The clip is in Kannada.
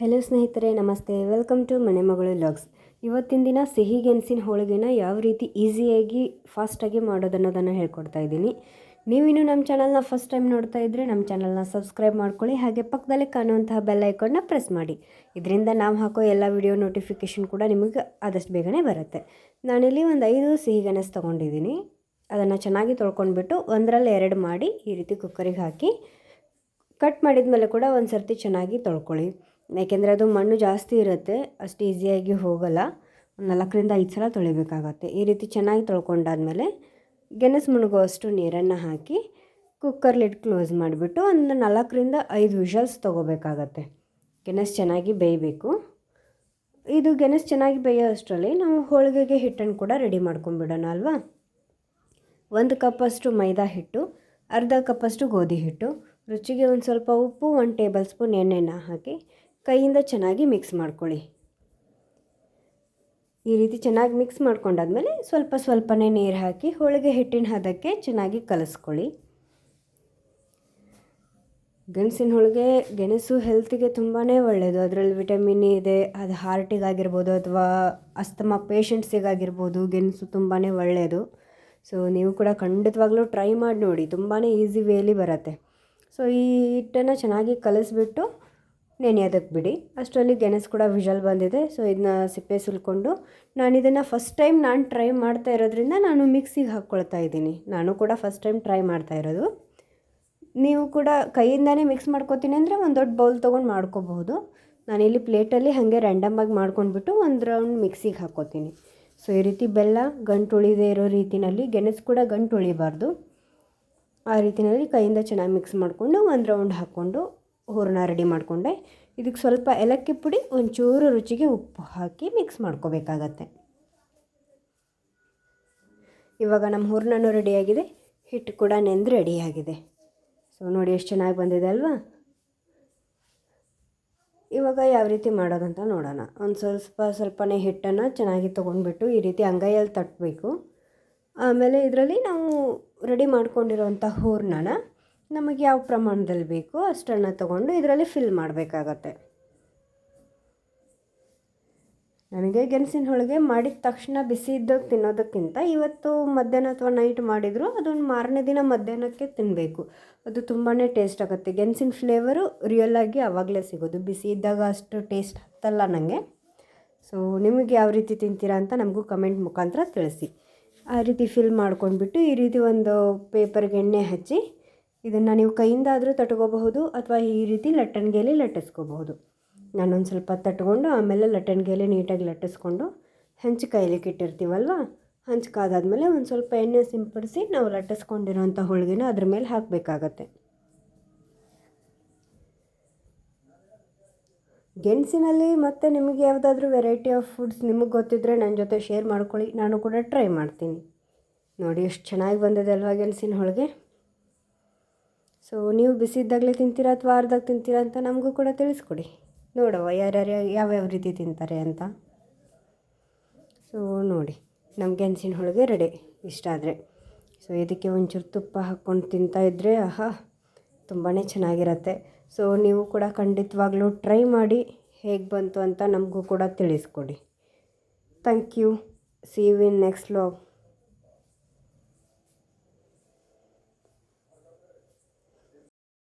ಹೆಲೋ ಸ್ನೇಹಿತರೆ, ನಮಸ್ತೆ. ವೆಲ್ಕಮ್ ಟು ಮನೆ ಮಗಳು ಲಾಗ್ಸ್ ಇವತ್ತಿನ ದಿನ ಸಿಹಿ ಗೆಣಸಿನ ಹೋಳಿಗೆನ ಯಾವ ರೀತಿ ಈಸಿಯಾಗಿ ಫಾಸ್ಟಾಗಿ ಮಾಡೋದು ಅನ್ನೋದನ್ನು ಹೇಳ್ಕೊಡ್ತಾ ಇದ್ದೀನಿ. ನೀವಿನ್ನೂ ನಮ್ಮ ಚಾನಲ್ನ ಫಸ್ಟ್ ಟೈಮ್ ನೋಡ್ತಾ ಇದ್ದರೆ ನಮ್ಮ ಚಾನಲ್ನ ಸಬ್ಸ್ಕ್ರೈಬ್ ಮಾಡ್ಕೊಳ್ಳಿ, ಹಾಗೆ ಪಕ್ಕದಲ್ಲೇ ಕಾಣುವಂತಹ ಬೆಲ್ ಐಕಾನ್ನ ಪ್ರೆಸ್ ಮಾಡಿ. ಇದರಿಂದ ನಾವು ಹಾಕೋ ಎಲ್ಲ ವಿಡಿಯೋ ನೋಟಿಫಿಕೇಷನ್ ಕೂಡ ನಿಮಗೆ ಆದಷ್ಟು ಬೇಗನೆ ಬರುತ್ತೆ. ನಾನಿಲ್ಲಿ ಒಂದು ಐದು ಸಿಹಿ ಗೆಣಸು ತೊಗೊಂಡಿದ್ದೀನಿ. ಅದನ್ನು ಚೆನ್ನಾಗಿ ತೊಳ್ಕೊಂಡ್ಬಿಟ್ಟು ಒಂದರಲ್ಲಿ ಎರಡು ಮಾಡಿ ಈ ರೀತಿ ಕುಕ್ಕರಿಗೆ ಹಾಕಿ ಕಟ್ ಮಾಡಿದ ಮೇಲೆ ಕೂಡ ಒಂದು ಸರ್ತಿ ಚೆನ್ನಾಗಿ ತೊಳ್ಕೊಳ್ಳಿ. ಯಾಕೆಂದರೆ ಅದು ಮಣ್ಣು ಜಾಸ್ತಿ ಇರುತ್ತೆ, ಅಷ್ಟು ಈಸಿಯಾಗಿ ಹೋಗಲ್ಲ. ನಾಲ್ಕರಿಂದ ಐದು ಸಲ ತೊಳಿಬೇಕಾಗತ್ತೆ. ಈ ರೀತಿ ಚೆನ್ನಾಗಿ ತೊಳ್ಕೊಂಡಾದ್ಮೇಲೆ ಗೆಣಸು ಮುಳುಗುವಷ್ಟು ನೀರನ್ನು ಹಾಕಿ ಕುಕ್ಕರ್ ಲಿಡ್ ಕ್ಲೋಸ್ ಮಾಡಿಬಿಟ್ಟು ಒಂದು ನಾಲ್ಕರಿಂದ ಐದು ವಿಷಲ್ಸ್ ತೊಗೋಬೇಕಾಗತ್ತೆ. ಗೆಣಸು ಚೆನ್ನಾಗಿ ಬೇಯಬೇಕು. ಇದು ಗೆಣಸು ಚೆನ್ನಾಗಿ ಬೇಯೋ ಅಷ್ಟರಲ್ಲಿ ನಾವು ಹೋಳಿಗೆಗೆ ಹಿಟ್ಟನ್ನು ಕೂಡ ರೆಡಿ ಮಾಡ್ಕೊಂಬಿಡೋಣ ಅಲ್ವಾ? ಒಂದು ಕಪ್ಪಷ್ಟು ಮೈದಾ ಹಿಟ್ಟು, ಅರ್ಧ ಕಪ್ಪಷ್ಟು ಗೋಧಿ ಹಿಟ್ಟು, ರುಚಿಗೆ ಒಂದು ಸ್ವಲ್ಪ ಉಪ್ಪು, ಒಂದು ಟೇಬಲ್ ಸ್ಪೂನ್ ಎಣ್ಣೆನ ಹಾಕಿ ಕೈಯಿಂದ ಚೆನ್ನಾಗಿ ಮಿಕ್ಸ್ ಮಾಡ್ಕೊಳ್ಳಿ. ಈ ರೀತಿ ಚೆನ್ನಾಗಿ ಮಿಕ್ಸ್ ಮಾಡ್ಕೊಂಡಾದ್ಮೇಲೆ ಸ್ವಲ್ಪ ಸ್ವಲ್ಪನೇ ನೀರು ಹಾಕಿ ಹೋಳಿಗೆ ಹಿಟ್ಟಿನ ಹದಕ್ಕೆ ಚೆನ್ನಾಗಿ ಕಲಿಸ್ಕೊಳ್ಳಿ. ಗೆಣಸಿನ ಹೋಳಿಗೆ ಗೆಣಸು ಹೆಲ್ತಿಗೆ ತುಂಬಾ ಒಳ್ಳೆಯದು ಅದರಲ್ಲಿ ವಿಟಮಿನ್ ಇದೆ, ಅದು ಹಾರ್ಟಿಗಾಗಿರ್ಬೋದು ಅಥವಾ ಅಸ್ತಮಾ ಪೇಷಂಟ್ಸಿಗಾಗಿರ್ಬೋದು ಗೆಣಸು ತುಂಬಾ ಒಳ್ಳೆಯದು ಸೊ ನೀವು ಕೂಡ ಖಂಡಿತವಾಗ್ಲೂ ಟ್ರೈ ಮಾಡಿ ನೋಡಿ. ತುಂಬಾ ಈಸಿ ವೇಲಿ ಬರುತ್ತೆ. ಸೊ ಈ ಹಿಟ್ಟನ್ನು ಚೆನ್ನಾಗಿ ಕಲಿಸ್ಬಿಟ್ಟು ನೆನೆಯೋದಕ್ಕೆ ಬಿಡಿ. ಅಷ್ಟರಲ್ಲಿ ಗೆಣಸು ಕೂಡ ವಿಷಲ್ ಬಂದಿದೆ. ಸೊ ಇದನ್ನ ಸಿಪ್ಪೆ ಸುಲ್ಕೊಂಡು ನಾನು ಇದನ್ನು ಫಸ್ಟ್ ಟೈಮ್ ನಾನು ಟ್ರೈ ಮಾಡ್ತಾ ಇರೋದ್ರಿಂದ ನಾನು ಮಿಕ್ಸಿಗೆ ಹಾಕ್ಕೊಳ್ತಾ ಇದ್ದೀನಿ. ನಾನು ಕೂಡ ಫಸ್ಟ್ ಟೈಮ್ ಟ್ರೈ ಮಾಡ್ತಾ ಇರೋದು. ನೀವು ಕೂಡ ಕೈಯಿಂದನೇ ಮಿಕ್ಸ್ ಮಾಡ್ಕೋತೀನಿ ಅಂದರೆ ಒಂದು ದೊಡ್ಡ ಬೌಲ್ ತೊಗೊಂಡು ಮಾಡ್ಕೋಬಹುದು. ಇಲ್ಲಿ ಪ್ಲೇಟಲ್ಲಿ ಹಾಗೆ ರ್ಯಾಂಡಮಾಗಿ ಮಾಡ್ಕೊಂಡ್ಬಿಟ್ಟು ಒಂದು ರೌಂಡ್ ಮಿಕ್ಸಿಗೆ ಹಾಕ್ಕೋತೀನಿ. ಸೊ ಈ ರೀತಿ ಬೆಲ್ಲ ಗಂಟು ಉಳಿದೇ ಇರೋ ರೀತಿಯಲ್ಲಿ ಗೆಣಸು ಕೂಡ ಗಂಟು ಉಳಿಬಾರ್ದು. ಆ ರೀತಿಯಲ್ಲಿ ಕೈಯಿಂದ ಚೆನ್ನಾಗಿ ಮಿಕ್ಸ್ ಮಾಡಿಕೊಂಡು ಒಂದು ರೌಂಡ್ ಹಾಕ್ಕೊಂಡು ಹೂರಣ ರೆಡಿ ಮಾಡಿಕೊಂಡೆ. ಇದಕ್ಕೆ ಸ್ವಲ್ಪ ಏಲಕ್ಕಿ ಪುಡಿ, ಒಂಚೂರು ರುಚಿಗೆ ಉಪ್ಪು ಹಾಕಿ ಮಿಕ್ಸ್ ಮಾಡ್ಕೋಬೇಕಾಗತ್ತೆ. ಇವಾಗ ನಮ್ಮ ಹೂರಣನೂ ರೆಡಿಯಾಗಿದೆ ಹಿಟ್ಟು ಕೂಡ ನೆಂದು ರೆಡಿಯಾಗಿದೆ ಸೊ ನೋಡಿ ಎಷ್ಟು ಚೆನ್ನಾಗಿ ಬಂದಿದೆ ಅಲ್ವಾ? ಇವಾಗ ಯಾವ ರೀತಿ ಮಾಡೋದಂತ ನೋಡೋಣ. ಒಂದು ಸ್ವಲ್ಪ ಸ್ವಲ್ಪನೇ ಹಿಟ್ಟನ್ನು ಚೆನ್ನಾಗಿ ತೊಗೊಂಡ್ಬಿಟ್ಟು ಈ ರೀತಿ ಅಂಗೈಯಲ್ಲಿ ತಟ್ಟಬೇಕು ಆಮೇಲೆ ಇದರಲ್ಲಿ ನಾವು ರೆಡಿ ಮಾಡ್ಕೊಂಡಿರೋವಂಥ ಹೂರಣನ ನಮಗೆ ಯಾವ ಪ್ರಮಾಣದಲ್ಲಿ ಬೇಕೋ ಅಷ್ಟನ್ನು ತಗೊಂಡು ಇದರಲ್ಲಿ ಫಿಲ್ ಮಾಡಬೇಕಾಗತ್ತೆ. ನನಗೆ ಗೆಣಸಿನ ಹೋಳಿಗೆ ಮಾಡಿದ ತಕ್ಷಣ ಬಿಸಿ ಇದ್ದಾಗ ತಿನ್ನೋದಕ್ಕಿಂತ ಇವತ್ತು ಮಧ್ಯಾಹ್ನ ಅಥವಾ ನೈಟ್ ಮಾಡಿದರೂ ಅದೊಂದು ಮಾರನೇ ದಿನ ಮಧ್ಯಾಹ್ನಕ್ಕೆ ತಿನ್ನಬೇಕು ಅದು ತುಂಬಾ ಟೇಸ್ಟ್ ಆಗುತ್ತೆ. ಗೆಣಸಿನ ಫ್ಲೇವರು ಆಗಿ ಆವಾಗಲೇ ಸಿಗೋದು. ಬಿಸಿ ಇದ್ದಾಗ ಅಷ್ಟು ಟೇಸ್ಟ್ ಹತ್ತಲ್ಲ ನನಗೆ ಸೊ ನಿಮಗೆ ಯಾವ ರೀತಿ ತಿಂತೀರಾ ಅಂತ ನಮಗೂ ಕಮೆಂಟ್ ಮುಖಾಂತರ ತಿಳಿಸಿ. ಆ ರೀತಿ ಫಿಲ್ ಮಾಡ್ಕೊಂಡ್ಬಿಟ್ಟು ಈ ರೀತಿ ಒಂದು ಪೇಪರ್ಗೆ ಎಣ್ಣೆ ಹಚ್ಚಿ ಇದನ್ನು ನೀವು ಕೈಯಿಂದಾದರೂ ತಟ್ಕೋಬಹುದು ಅಥವಾ ಈ ರೀತಿ ಲಟ್ಟಣಿಗೆಯಲ್ಲಿ ಲಟ್ಟಿಸ್ಕೋಬಹುದು. ನಾನೊಂದು ಸ್ವಲ್ಪ ತಟ್ಕೊಂಡು ಆಮೇಲೆ ಲಟ್ಟಣಿಗೆಯಲ್ಲಿ ನೀಟಾಗಿ ಲಟ್ಟಿಸ್ಕೊಂಡು ಹೆಂಚು ಕೈಲಿಕ್ಕೆ ಇಟ್ಟಿರ್ತೀವಲ್ವ ಹಂಚು ಕಾದಾದ್ಮೇಲೆ ಒಂದು ಸ್ವಲ್ಪ ಎಣ್ಣೆ ಸಿಂಪಡಿಸಿ ನಾವು ಲಟ್ಟಿಸ್ಕೊಂಡಿರೋಂಥ ಹೋಳಿಗೆನ ಅದ್ರ ಮೇಲೆ ಹಾಕಬೇಕಾಗತ್ತೆ. ಗೆಣಸಿನಲ್ಲಿ ಮತ್ತು ನಿಮಗೆ ಯಾವುದಾದ್ರೂ ವೆರೈಟಿ ಆಫ್ ಫುಡ್ಸ್ ನಿಮಗೆ ಗೊತ್ತಿದ್ದರೆ ನನ್ನ ಜೊತೆ ಶೇರ್ ಮಾಡ್ಕೊಳ್ಳಿ. ನಾನು ಕೂಡ ಟ್ರೈ ಮಾಡ್ತೀನಿ. ನೋಡಿ ಎಷ್ಟು ಚೆನ್ನಾಗಿ ಬಂದಿದೆ ಅಲ್ವಾ ಗೆಣಸಿನ ಹೋಳಿಗೆ? ಸೊ ನೀವು ಬಿಸಿದ್ದಾಗಲೇ ತಿಂತೀರಾ ಅಥವಾ ಅರ್ಧಾಗ ತಿಂತೀರಾ ಅಂತ ನಮಗೂ ಕೂಡ ತಿಳಿಸ್ಕೊಡಿ. ನೋಡುವ ಯಾರ್ಯಾರು ಯಾವ್ಯಾವ ರೀತಿ ತಿಂತಾರೆ ಅಂತ. ಸೊ ನೋಡಿ. ನಮ್ಮ ಗೆಣಸಿನ ಹೋಳಿಗೆ ರೆಡಿ ಇಷ್ಟ ಆದರೆ. ಸೊ ಇದಕ್ಕೆ ಒಂಚೂರು ತುಪ್ಪ ಹಾಕ್ಕೊಂಡು ತಿಂತಾಯಿದ್ರೆ ಆಹಾ ತುಂಬಾ ಚೆನ್ನಾಗಿರತ್ತೆ. ಸೊ ನೀವು ಕೂಡ ಖಂಡಿತವಾಗ್ಲೂ ಟ್ರೈ ಮಾಡಿ ಹೇಗೆ ಬಂತು ಅಂತ ನಮಗೂ ಕೂಡ ತಿಳಿಸ್ಕೊಡಿ. Thank you see you in next log